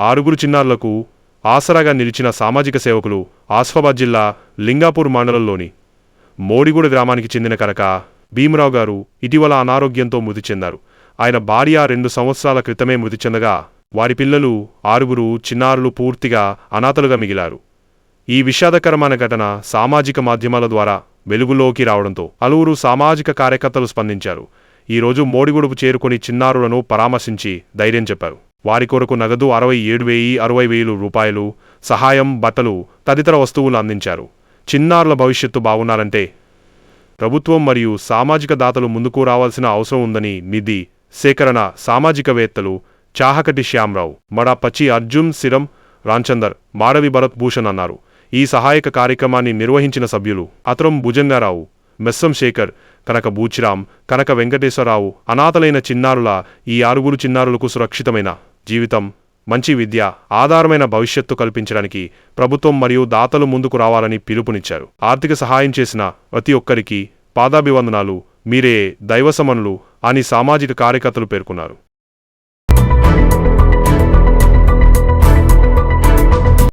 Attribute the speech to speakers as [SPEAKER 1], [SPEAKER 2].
[SPEAKER 1] ఆరుగురు చిన్నారులకు ఆసరాగా నిలిచిన సామాజిక సేవకులు ఆస్ఫాబాద్ జిల్లా లింగాపూర్ మండలంలోని మోడిగూడ గ్రామానికి చెందిన కనుక భీమరావు గారు ఇటీవల అనారోగ్యంతో మృతి చెందారు. ఆయన భార్య రెండు సంవత్సరాల క్రితమే మృతి చెందగా వారి పిల్లలు ఆరుగురు చిన్నారులు పూర్తిగా అనాథలుగా మిగిలారు. ఈ విషాదకరమైన ఘటన సామాజిక మాధ్యమాల ద్వారా వెలుగులోకి రావడంతో పలువురు సామాజిక కార్యకర్తలు స్పందించారు. ఈరోజు మోడిగూడకు చేరుకుని చిన్నారులను పరామర్శించి ధైర్యం చెప్పారు. వారి కొరకు నగదు అరవై ఏడు వెయ్యి అరవై వేలు రూపాయలు సహాయం బట్టలు తదితర వస్తువులు అందించారు. చిన్నారుల భవిష్యత్తు బాగున్నారంటే ప్రభుత్వం మరియు సామాజిక దాతలు ముందుకు రావాల్సిన అవసరం ఉందని నిధి సేకరణ సామాజికవేత్తలు చాహకటి శ్యామరావు మడా పచ్చి అర్జున్ సిరం రాంచందర్ మాడవి భరత్ భూషణ్ అన్నారు. ఈ సహాయక కార్యక్రమాన్ని నిర్వహించిన సభ్యులు అతరం భుజంగారావు మెస్సం శేఖర్ కనక బూచిరాం కనక వెంకటేశ్వరరావు అనాథలైన చిన్నారుల ఈ ఆరుగురు చిన్నారులకు సురక్షితమైన జీవితం మంచి విద్య ఆధారమైన భవిష్యత్తు కల్పించడానికి ప్రభుత్వం మరియు దాతలు ముందుకు రావాలని పిలుపునిచ్చారు. ఆర్థిక సహాయం చేసిన ప్రతి ఒక్కరికి పాదాభివందనాలు. మీరే దైవసమనులు అని సామాజిక కార్యకర్తలు పేర్కొన్నారు.